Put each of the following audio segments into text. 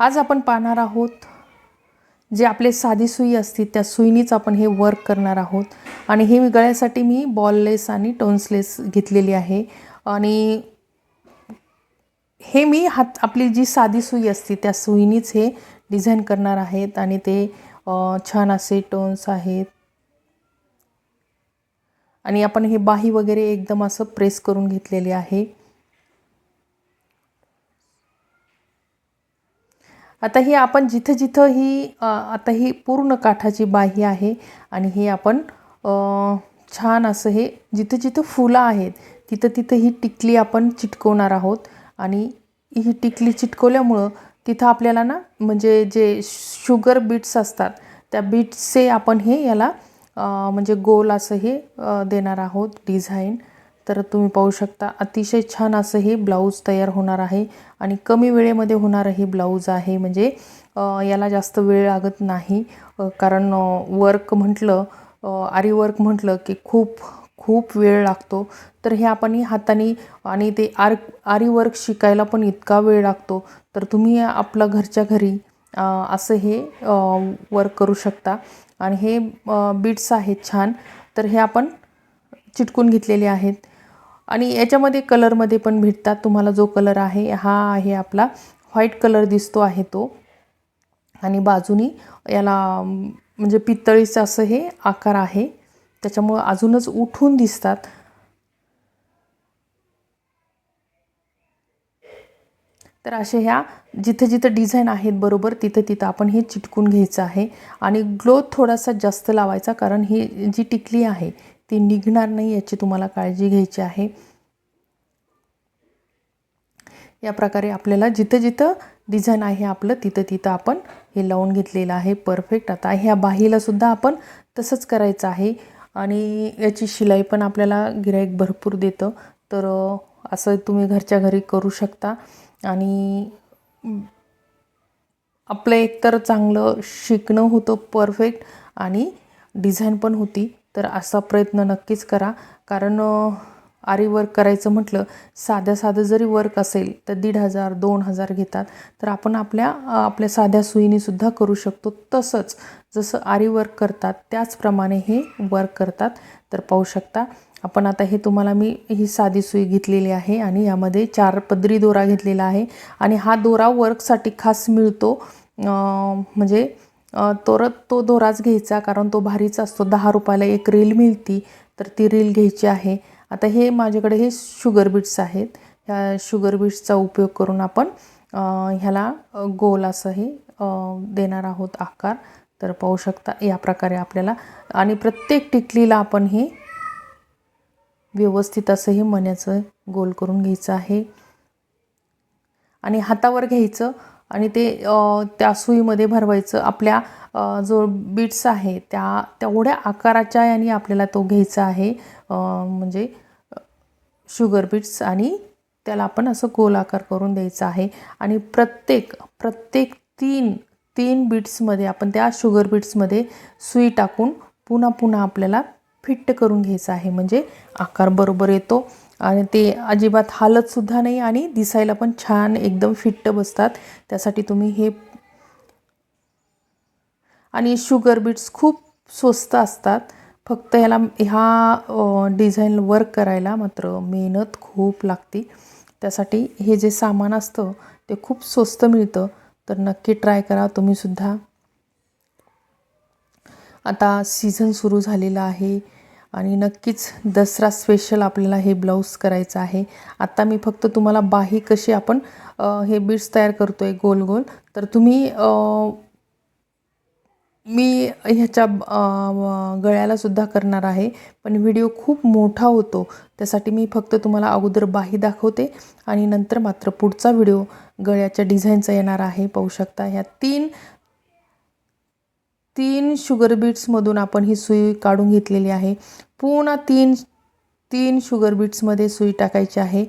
आज आपण पाहणार आहोत जे आपले साधी सुई असते त्या सुईनीच आपण हे वर्क करणार आहोत. आणि हे गळ्यासाठी मी बॉललेस आणि टोन्सलेस घेतलेली आहे. आणि हे मी हात आपली जी साधी सुई असते त्या सुईनीच हे डिझाईन करणार आहेत. आणि ते छान असे टोन्स आहेत. आणि आपण हे बाही वगैरे एकदम असं प्रेस करून घेतलेले आहे. आता ही आपण जिथं जिथं ही आता ही पूर्ण काठाची बाही आहे आणि हे आपण छान असं हे जिथं जिथं फुलं आहेत तिथं तिथं ही टिकली आपण चिटकवणार आहोत. आणि ही टिकली चिटकवल्यामुळं तिथं आपल्याला ना म्हणजे जे शुगर बीट्स असतात त्या बीट्सचे आपण हे याला म्हणजे गोल असं हे देणार आहोत डिझाईन. तर तुम्ही पाहू शकता अतिशय छान असं हे ब्लाऊज तयार होणार आहे आणि कमी वेळेमध्ये होणारं हे ब्लाऊज आहे. म्हणजे याला जास्त वेळ लागत नाही. कारण वर्क म्हटलं आरी वर्क म्हटलं की खूप खूप वेळ लागतो. तर हे आपण हाताने आणि ते आर आरी वर्क शिकायला पण इतका वेळ लागतो. तर तुम्ही आपलं घरच्या घरी असं हे वर्क करू शकता. आणि हे बीट्स आहेत छान. तर हे आपण चिटकून घेतलेले आहेत. आणि याच्यामध्ये कलरमध्ये पण भेटतात. तुम्हाला जो कलर आहे हा आहे आपला. व्हाईट कलर दिसतो आहे तो. आणि बाजूनी याला म्हणजे पितळीचं असं हे आकार आहे. त्याच्यामुळं अजूनच उठून दिसतात. तर असे ह्या जिथं जिथं डिझाईन आहेत बरोबर तिथं तिथं आपण हे चिटकून घ्यायचं आहे. आणि ग्लो थोडासा जास्त लावायचा कारण ही जी टिकली आहे ती निघणार नाही याची तुम्हाला काळजी घ्यायची आहे. या प्रकारे आपल्याला जिथं जिथं डिझाईन आहे आपलं तिथं तिथं आपण हे लावून घेतलेलं आहे. परफेक्ट आता ह्या बाहीलासुद्धा आपण तसंच करायचं आहे. आणि याची शिलाई पण आपल्याला गिराईक भरपूर देतं. तर असं तुम्ही घरच्या घरी करू शकता. आणि आपलं एकतर चांगलं शिकणं होतं परफेक्ट आणि डिझाईन पण होती. तर असा प्रयत्न नक्कीच करा. कारण आरी वर्क करायचं म्हटलं साध्या साधं जरी वर्क असेल तर दीड हजार दोन हजार घेतात. तर आपण आपल्या आपल्या साध्या सुईनीसुद्धा करू शकतो. तसंच जसं आरी वर्क करतात त्याचप्रमाणे हे वर्क करतात. तर पाहू शकता आपण आता हे तुम्हाला मी ही साधी सुई घेतलेली आहे आणि यामध्ये चार पदरी दोरा घेतलेला आहे. आणि हा दोरा वर्कसाठी खास मिळतो म्हणजे तोरत तो दोराच घ्यायचा कारण तो भारीच असतो. दहा रुपयाला एक रील मिळती तर ती रील घ्यायची आहे. आता हे माझ्याकडे हे शुगर बीट्स आहेत. ह्या शुगर बीट्सचा उपयोग करून आपण ह्याला गोल असं हे देणार आहोत आकार. तर पाहू शकता या प्रकारे आपल्याला आणि प्रत्येक टिकलीला आपण हे व्यवस्थित असं हे मण्याचं गोल करून घ्यायचं आहे. आणि हातावर घ्यायचं आणि ते त्या सुईमध्ये भरवायचं. आपल्या जो बीट्स आहे त्या तेवढ्या आकाराच्या याने आपल्याला तो घ्यायचा आहे. म्हणजे शुगर बीट्स आणि त्याला आपण असं गोल आकार करून द्यायचा आहे. आणि प्रत्येक प्रत्येक तीन तीन बीट्समध्ये आपण त्या शुगर बीट्समध्ये सुई टाकून पुन्हा पुन्हा आपल्याला फिट्ट करून घ्यायचं आहे. म्हणजे आकार बरोबर येतो. आणि ते अजिबात हालतसुद्धा नाही आणि दिसायला पण छान एकदम फिट्ट बसतात. त्यासाठी तुम्ही हे आणि शुगर बीट्स खूप स्वस्त असतात. फक्त ह्याला ह्या डिझाईन वर्क करायला मात्र मेहनत खूप लागते. त्यासाठी हे जे सामान असतं ते खूप स्वस्त मिळतं. तर नक्की ट्राय करा तुम्हीसुद्धा आता सीझन सुरू झालेला आहे. आणि नक्कीच दसरा स्पेशल आपल्याला हे ब्लाऊज करायचं आहे. आत्ता मी फक्त तुम्हाला बाही कशी आपण हे बीड्स तयार करतो आहे गोल गोल. तर तुम्ही मी ह्याच्या गळ्यालासुद्धा गळ्याला सुद्धा करणार आहे. पण व्हिडिओ खूप मोठा होतो. त्यासाठी मी फक्त तुम्हाला अगोदर बाही दाखवते. आणि नंतर मात्र पुढचा व्हिडिओ गळ्याच्या डिझाईनचा येणार आहे. पाहू शकता ह्या तीन तीन शुगर बीट्समधून आपण ही सुई काढून घेतलेली आहे. पुन्हा तीन तीन शुगर बीट्समध्ये सुई टाकायची आहे.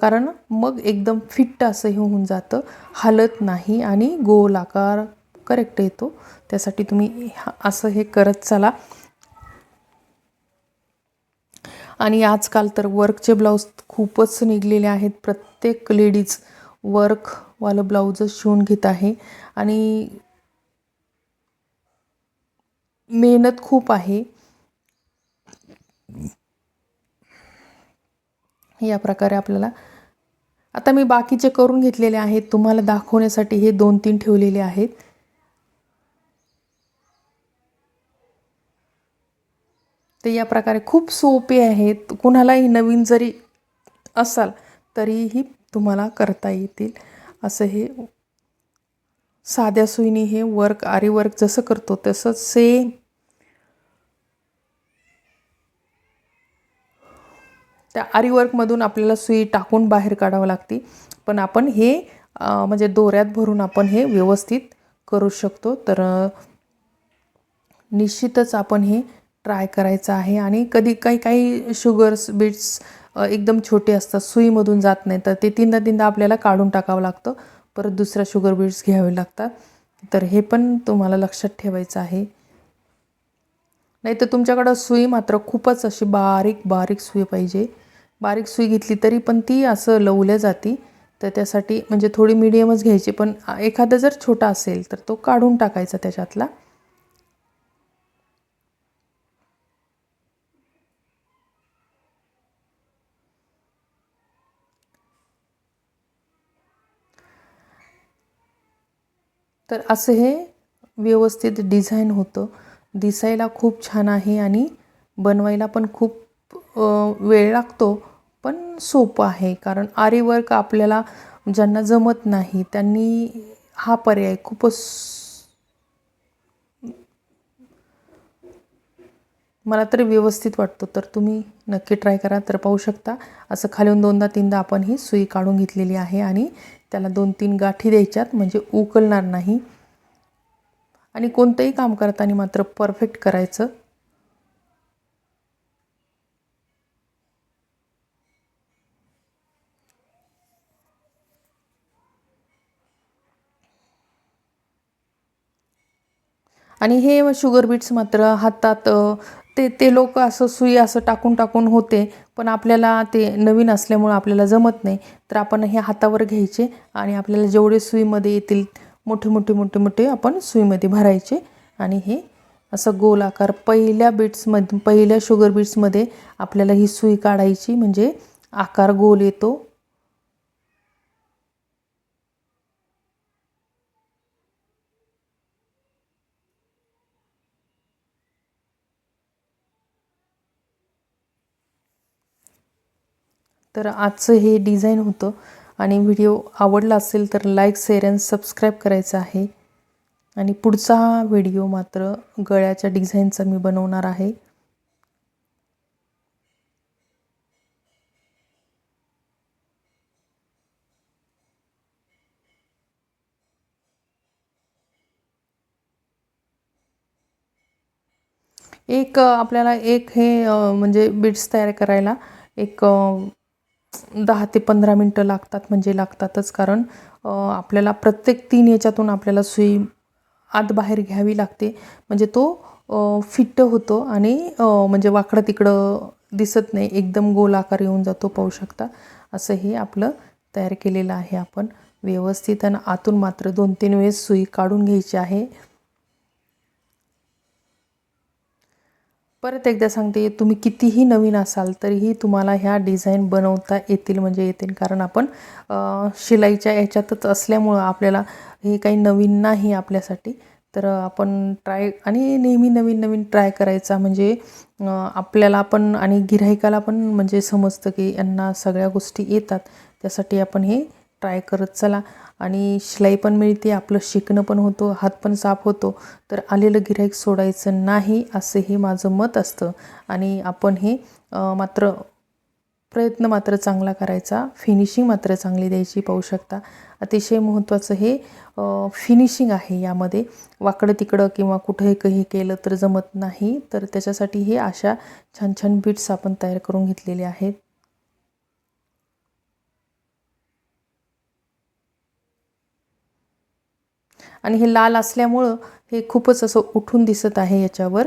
कारण मग एकदम फिट्ट असं हे होऊन जातं. हालत नाही आणि गोल आकार करेक्ट येतो. त्यासाठी तुम्ही असं हे करत चला. आणि आजकाल तर वर्कचे ब्लाऊज खूपच निघलेले आहेत. प्रत्येक लेडीज वर्कवालं ब्लाऊजच शिवून घेत आहे. आणि मेहनत खूप आहे. या प्रकारे आपल्याला आता मी बाकीचे करून घेतलेले आहेत. तुम्हाला दाखवण्यासाठी हे दोन तीन ठेवलेले आहेत. ते या प्रकारे खूप सोपे आहेत. कुणालाही नवीन जरी असाल तरीही तुम्हाला करता येतील. असं हे साध्या सुईने हे वर्क आरी वर्क जसं करतो तसंच सेम त्या आरी वर्कमधून आपल्याला सुई टाकून बाहेर काढावं लागते. पण आपण हे म्हणजे दोऱ्यात भरून आपण हे व्यवस्थित करू शकतो. तर निश्चितच आपण हे ट्राय करायचं आहे. आणि कधी काही काही शुगर्स बीट्स एकदम छोटे असतात सुईमधून जात नाही तर ते तीनदा तीनदा आपल्याला काढून टाकावं लागतं. परत दुसऱ्या शुगर बीट्स घ्यावे लागतात. तर हे पण तुम्हाला लक्षात ठेवायचं आहे. नाही तर तुमच्याकडं सुई मात्र खूपच अशी बारीक बारीक सुई पाहिजे. बारीक सुई घेतली तरी पण ती असं लवल्या जाती. तर त्यासाठी म्हणजे थोडी मिडियमच घ्यायची पण एखादा जर छोटा असेल तर तो काढून टाकायचा त्याच्यातला. तर असं हे व्यवस्थित डिझाईन होतं. दिसायला खूप छान आहे आणि बनवायला पण खूप वेळ लागतो पण सोपं आहे. कारण आरे वर्क आपल्याला ज्यांना जमत नाही त्यांनी हा पर्याय खूपच मला तरी व्यवस्थित वाटतो. तर तुम्ही नक्की ट्राय करा तर पाहू शकता. असं खालून दोनदा तीनदा आपण ही सुई काढून घेतलेली आहे आणि त्याला दोन तीन गाठी द्यायच्यात म्हणजे उकलणार नाही. आणि कोणतंही काम करताना मात्र परफेक्ट करायचं. आणि हे शुगर बीट्स मात्र हातात ते ते लोक असं सुई असं टाकून टाकून होते पण आपल्याला ते नवीन असल्यामुळं आपल्याला जमत नाही. तर आपण हे हातावर घ्यायचे आणि आपल्याला जेवढे सुईमध्ये येतील मोठे मोठे मोठे मोठे आपण सुईमध्ये भरायचे. आणि हे असं गोल आकार पहिल्या बीट्समध्ये पहिल्या शुगर बीट्समध्ये आपल्याला ही सुई काढायची म्हणजे आकार गोल येतो. तर आजचं हे डिझाईन होतं. आणि व्हिडिओ आवडला असेल तर लाईक शेअर अँड सबस्क्राईब करायचं आहे. आणि पुढचा व्हिडिओ मात्र गळ्याच्या डिझाईनचा मी बनवणार आहे. एक आपल्याला एक हे म्हणजे बिट्स तयार करायला एक दहा ते पंधरा मिनटं लागतात म्हणजे लागतातच कारण आपल्याला प्रत्येक तीन याच्यातून आपल्याला सुई आत बाहेर घ्यावी लागते. म्हणजे तो फिट्ट होतो आणि म्हणजे वाकडं तिकडं दिसत नाही. एकदम गोल आकार येऊन जातो पाहू शकता. असं हे आपलं तयार केलेलं आहे आपण. व्यवस्थित आणि आतून मात्र दोन तीन वेळेस सुई काढून घ्यायची आहे. परत एकदा सांगते तुम्ही कितीही नवीन असाल तरीही तुम्हाला ह्या डिझाईन बनवता येतील म्हणजे येतील. कारण आपण शिलाईच्या याच्यातच असल्यामुळं आपल्याला हे काही नवीन नाही आपल्यासाठी. तर आपण ट्राय आणि नेहमी नवीन नवीन ट्राय करायचा. म्हणजे आपल्याला पण आणि गिऱ्हाईकाला पण म्हणजे समजतं की यांना सगळ्या गोष्टी येतात. त्यासाठी आपण हे ट्राय करत चला. आणि शिलाई पण मिळते आपलं शिकणं पण होतं हात पण साफ होतो. तर आलेलं गिराईक सोडायचं नाही असं हे माझं मत असतं. आणि आपण हे मात्र प्रयत्न मात्र चांगला करायचा फिनिशिंग मात्र चांगली द्यायची पाहू शकता. अतिशय महत्त्वाचं हे फिनिशिंग आहे यामध्ये. वाकडं तिकडं किंवा कुठंही काही केलं तर जमत नाही. तर त्याच्यासाठी हे अशा छान छान बीट्स आपण तयार करून घेतलेले आहेत. आणि हे लाल असल्यामुळं हे खूपच असं उठून दिसत आहे याच्यावर.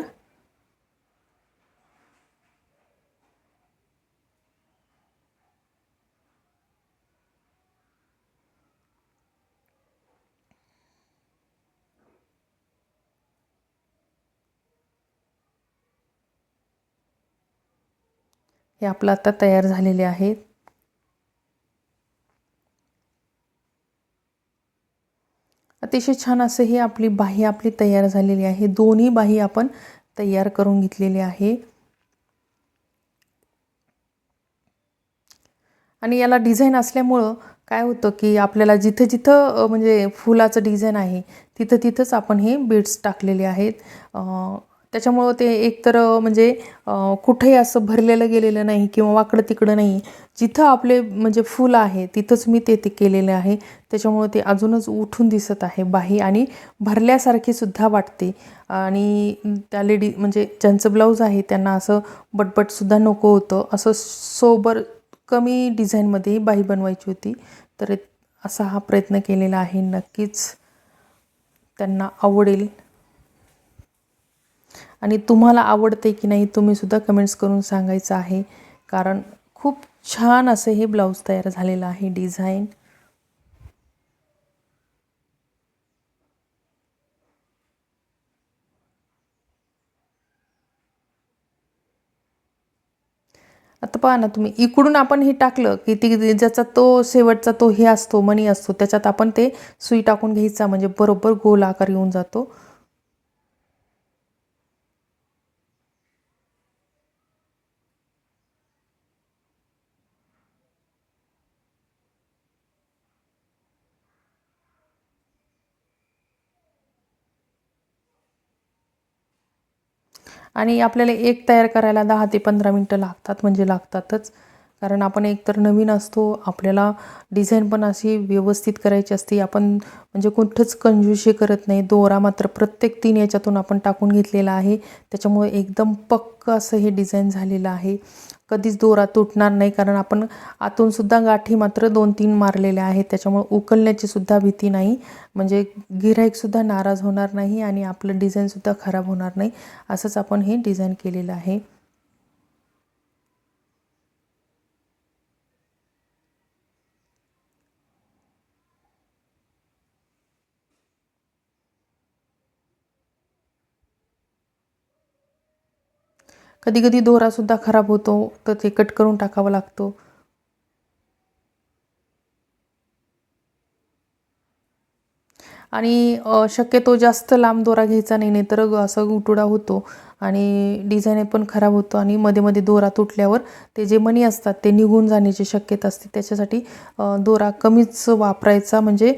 हे आपलं आता तयार झालेले आहेत. अतिशय छान असं ही आपली बाही आपली तयार झालेली आहे. दोन्ही बाही आपण तयार करून घेतलेली आहे. आणि याला डिझाईन असल्यामुळं काय होतं की आपल्याला जिथं जिथं म्हणजे फुलाचं डिझाईन आहे तिथं तिथंच आपण हे बीड्स टाकलेले आहेत. त्याच्यामुळं ते एकतर म्हणजे कुठेही असं भरलेलं गेलेलं नाही किंवा वाकडं तिकडं नाही. जिथं आपले म्हणजे फुल आहे तिथंच मी ते ते केलेलं आहे. त्याच्यामुळं ते अजूनच उठून दिसत आहे बाही आणि भरल्यासारखी सुद्धा वाटते. आणि त्या लेडी म्हणजे ज्यांचं ब्लाऊज आहे त्यांना असं बटबटसुद्धा नको होतं. असं सोबर कमी डिझाईनमध्ये बाही बनवायची होती. तर असा हा प्रयत्न केलेला आहे. नक्कीच त्यांना आवडेल. आणि तुम्हाला आवडते की नाही तुम्हीसुद्धा कमेंट्स करून सांगायचं आहे. कारण खूप छान असं हे ब्लाऊज तयार झालेलं आहे डिझाईन आता पहा ना तुम्ही इकडून आपण हे टाकलं की ती ज्याचा तो शेवटचा तो हे असतो मणी असतो त्याच्यात आपण ते सुई टाकून घ्यायचा म्हणजे बरोबर गोल आकार येऊन जातो. आणि आपल्याला एक तयार करायला दहा ते पंधरा मिनटं लागतात म्हणजे लागतातच. कारण आपण एकतर नवीन असतो आपल्याला डिझाईन पण अशी व्यवस्थित करायची असते. आपण म्हणजे कुठंच कंजूशी करत नाही. दोरा मात्र प्रत्येक तीन याच्यातून आपण टाकून घेतलेला आहे. त्याच्यामुळे एकदम पक्क असं हे डिझाईन झालेलं आहे. कधीच दोरा तुटणार नाही कारण आपण आतूनसुद्धा गाठी मात्र दोन तीन मारलेल्या आहेत. त्याच्यामुळे उकलण्याची सुद्धा भीती नाही. म्हणजे गिराईकसुद्धा नाराज होणार नाही आणि आपलं डिझाईनसुद्धा खराब होणार नाही. असंच आपण हे डिझाईन केलेलं आहे. कधी कधी दोरासुद्धा खराब होतो तर ते कट करून टाकावं लागतो. आणि शक्यतो जास्त लांब दोरा घ्यायचा नाही नाही तर असं गुटुडा होतो आणि डिझाईन पण खराब होतो आणि मध्ये मध्ये दोरा तुटल्यावर ते जे मणी असतात ते निघून जाण्याची शक्यता असते. त्याच्यासाठी दोरा कमीच वापरायचा म्हणजे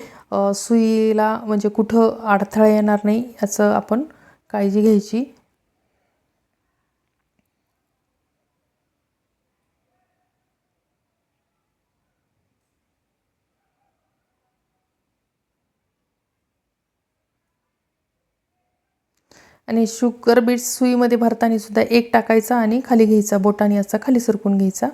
सुईला म्हणजे कुठं अडथळा येणार नाही याचं आपण काळजी घ्यायची. आणि शुगर बीट्स सुईमध्ये भरताना सुद्धा एक टाकायचा आणि खाली घ्यायचा बोटाने असा खाली सरकून घ्यायचा.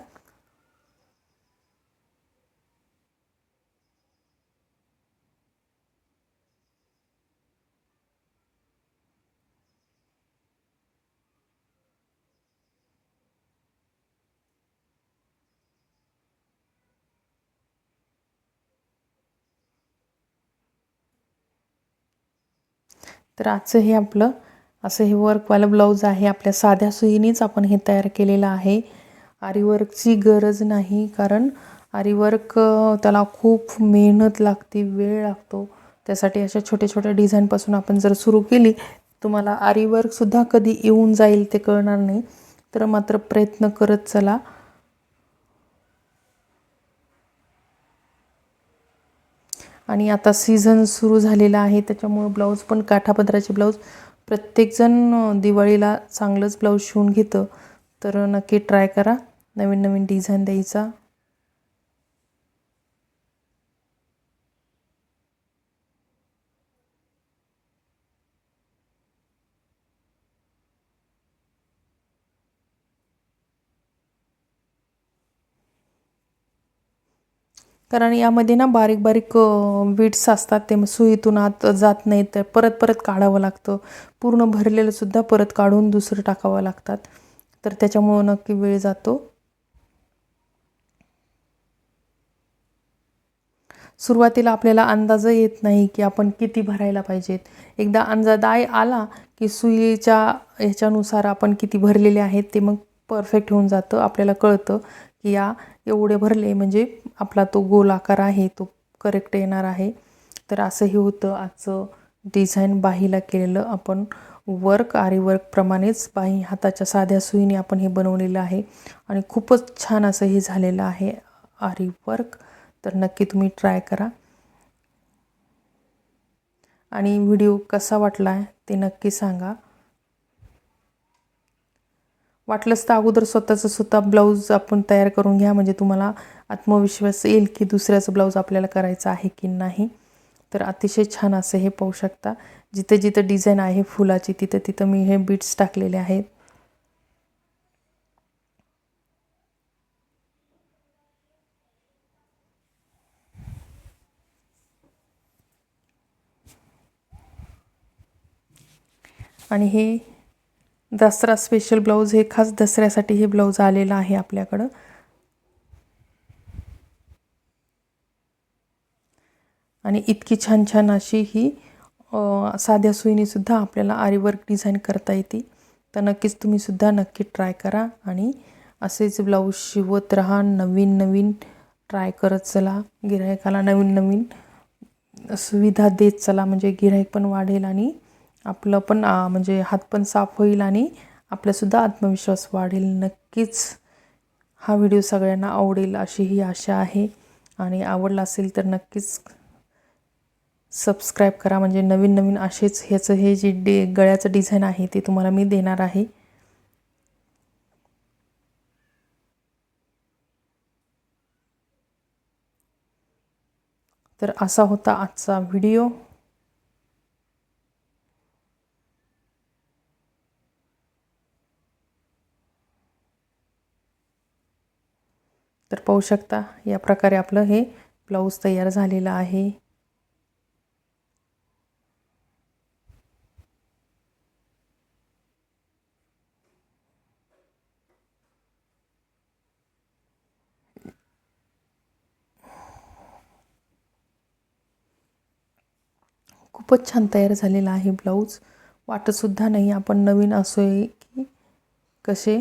तर आजचं हे आपलं असं हे वर्कवालं ब्लाऊज आहे. आपल्या साध्या सुईनेच आपण हे तयार केलेलं आहे. आरीवर्कची गरज नाही कारण आरीवर्क त्याला खूप मेहनत लागते वेळ लागतो. त्यासाठी अशा छोट्या छोट्या डिझाईनपासून आपण जर सुरू केली तुम्हाला आरीवर्कसुद्धा कधी येऊन जाईल ते कळणार नाही. तर मात्र प्रयत्न करत चला. आणि आता सीझन सुरू झालेला आहे. त्याच्यामुळं ब्लाऊज पण काठापदराचे ब्लाऊज प्रत्येकजण दिवाळीला चांगलंच ब्लाऊज शिवून घेतं. तर नक्की ट्राय करा. नवीन नवीन डिझाईन द्यायचा. कारण यामध्ये ना बारीक बारीक बीट्स असतात ते सुईतून आत जात नाहीत तर परत परत काढावं लागतं. पूर्ण भरलेलं सुद्धा परत काढून दुसरं टाकावं लागतात. तर त्याच्यामुळं नक्की वेळ जातो. सुरुवातीला आपल्याला अंदाज येत नाही की आपण किती भरायला पाहिजेत. एकदा अंदाजाय आला की सुईच्या ह्याच्यानुसार आपण किती भरलेले आहेत ते मग परफेक्ट होऊन जातं आपल्याला कळतं. की या एवढे भरले म्हणजे आपला तो गोल आकार आहे तो करेक्ट येणार आहे. तर असंही होतं. आजचं डिझाईन बाहीला केलेलं आपण वर्क आरी वर्कप्रमाणेच बाही हाताच्या साध्या सुईने आपण हे बनवलेलं आहे. आणि खूपच छान असं हे झालेलं आहे आरी वर्क तर नक्की तुम्ही ट्राय करा. आणि व्हिडिओ कसा वाटला आहे ते नक्की सांगा. वाटलंच तर अगोदर स्वतःचं स्वतः ब्लाऊज आपण तयार करून घ्या. म्हणजे तुम्हाला आत्मविश्वास येईल की दुसऱ्याचं ब्लाऊज आपल्याला करायचं आहे की नाही. तर अतिशय छान असं हे पाहू शकता. जिथं जिथं डिझाईन आहे फुलाची तिथं तिथं मी हे बीट्स टाकलेले आहेत. आणि हे दसरा स्पेशल ब्लाऊज हे खास दसऱ्यासाठी हे ब्लाऊज आलेलं आहे आपल्याकडं. आणि इतकी छान छान अशी ही साध्या सुईनीसुद्धा आपल्याला आरीवर्क डिझाईन करता येते. तर नक्कीच तुम्हीसुद्धा नक्की ट्राय करा आणि असेच ब्लाऊज शिवत राहा नवीन नवीन ट्राय करत चला. गिरायकाला नवीन नवीन सुविधा देत चला म्हणजे गिरायक पण वाढेल आणि आपलं पण म्हणजे हात पण साफ होईल आणि आपल्यासुद्धा आत्मविश्वास वाढेल. नक्कीच हा व्हिडिओ सगळ्यांना आवडेल अशी ही आशा आहे. आणि आवडला असेल तर नक्कीच सबस्क्राईब करा. म्हणजे नवीन नवीन असेच ह्याचं हे जे डे गळ्याचं डिझाईन आहे ते तुम्हाला मी देणार आहे. तर असा होता आजचा व्हिडिओ. तर पाहू शकता या प्रकारे आपलं हे ब्लाऊज तयार झालेलं आहे. खूपच छान तयार झालेला आहे ब्लाऊज वाटतसुद्धा नाही आपण नवीन असोय की कसे